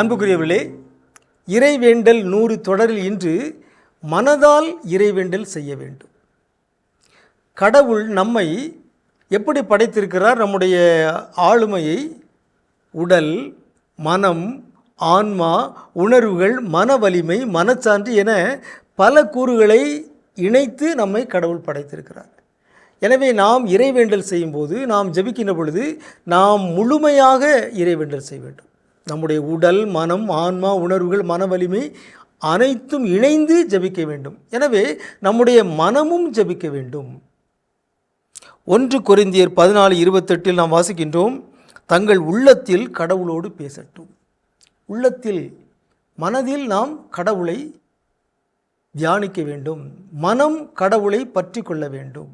அன்புக்குரியவர்களே இறைவேண்டல் நூறு தொடரில் இன்று மனதால் இறைவேண்டல் செய்ய வேண்டும். கடவுள் நம்மை எப்படி படைத்திருக்கிறார்? நம்முடைய ஆளுமையை உடல் மனம் ஆன்மா உணர்வுகள் மன வலிமை மனச்சான்று என பல கூறுகளை இணைத்து நம்மை கடவுள் படைத்திருக்கிறார். எனவே நாம் இறைவேண்டல் செய்யும்போது நாம் ஜெபிக்கின்ற பொழுது நாம் முழுமையாக இறைவேண்டல் செய்ய வேண்டும். நம்முடைய உடல் மனம் ஆன்மா உணர்வுகள் மன வலிமை அனைத்தும் இணைந்து ஜெபிக்க வேண்டும். எனவே நம்முடைய மனமும் ஜெபிக்க வேண்டும். ஒன்று குறைந்தியர் பதினாலு இருபத்தெட்டில் நாம் வாசிக்கின்றோம் தங்கள் உள்ளத்தில் கடவுளோடு பேசட்டும். உள்ளத்தில் மனதில் நாம் கடவுளை தியானிக்க வேண்டும். மனம் கடவுளை பற்றி கொள்ள வேண்டும்.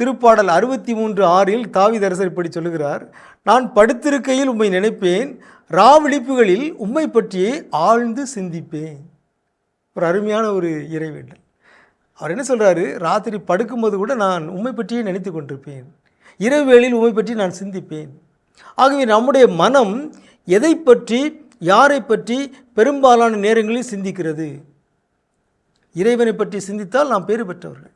திருப்பாடல் அறுபத்தி மூன்று ஆறில் தாவிதரசர் இப்படி சொல்லுகிறார் நான் படுத்திருக்கையில் உம்மை நினைப்பேன் ராவிழிப்புகளில் உம்மை பற்றியே ஆழ்ந்து சிந்திப்பேன். ஒரு அருமையான ஒரு இறைவேண்டல். அவர் என்ன சொல்கிறாரு ராத்திரி படுக்கும்போது கூட நான் உம்மை பற்றியே நினைத்து கொண்டிருப்பேன். இரவு வேளையில் உம்மை பற்றி நான் சிந்திப்பேன். ஆகவே நம்முடைய மனம் எதை பற்றி யாரை பற்றி பெரும்பாலான நேரங்களில் சிந்திக்கிறது? இறைவனை பற்றி சிந்தித்தால் நாம் பேறு பெற்றவர்கள்.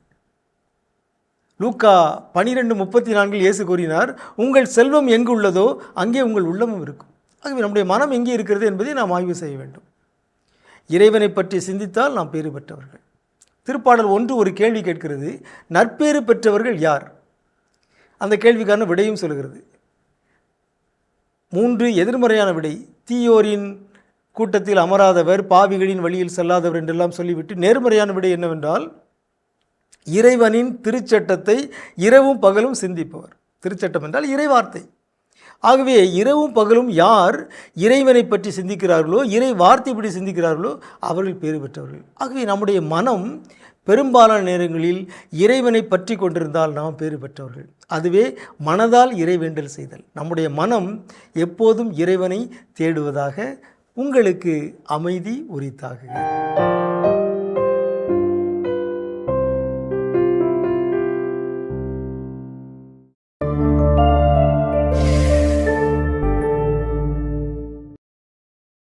லூக்கா பனிரெண்டு முப்பத்தி நான்கில் இயேசு கூறினார் உங்கள் செல்வம் எங்கு உள்ளதோ அங்கே உங்கள் உள்ளமும் இருக்கும். ஆகவே நம்முடைய மனம் எங்கே இருக்கிறது என்பதை நாம் ஆய்வு செய்ய வேண்டும். இறைவனை பற்றி சிந்தித்தால் நாம் பேறு பெற்றவர்கள். திருப்பாடல் ஒன்று ஒரு கேள்வி கேட்கிறது நற்பேறு பெற்றவர்கள் யார்? அந்த கேள்விக்கான விடையும் சொல்கிறது. மூன்று எதிர்மறையான விடை. தீயோரின் கூட்டத்தில் அமராதவர் பாவிகளின் வழியில் செல்லாதவர் என்றெல்லாம் சொல்லிவிட்டு நேர்மறையான விடை என்னவென்றால் இறைவனின் திருச்சட்டத்தை இரவும் பகலும் சிந்திப்பவர். திருச்சட்டம் என்றால் இறைவார்த்தை. ஆகவே இரவும் பகலும் யார் இறைவனை பற்றி சிந்திக்கிறார்களோ இறை வார்த்தை பற்றி சிந்திக்கிறார்களோ அவர்கள் பேறு பெற்றவர்கள். ஆகவே நம்முடைய மனம் பெரும்பாலான நேரங்களில் இறைவனை பற்றி கொண்டிருந்தால் நாம் பேறு பெற்றவர்கள். அதுவே மனதால் இறைவேண்டல் செய்தல். நம்முடைய மனம் எப்போதும் இறைவனை தேடுவதாக உங்களுக்கு அமைதி உரித்தாகுகிறது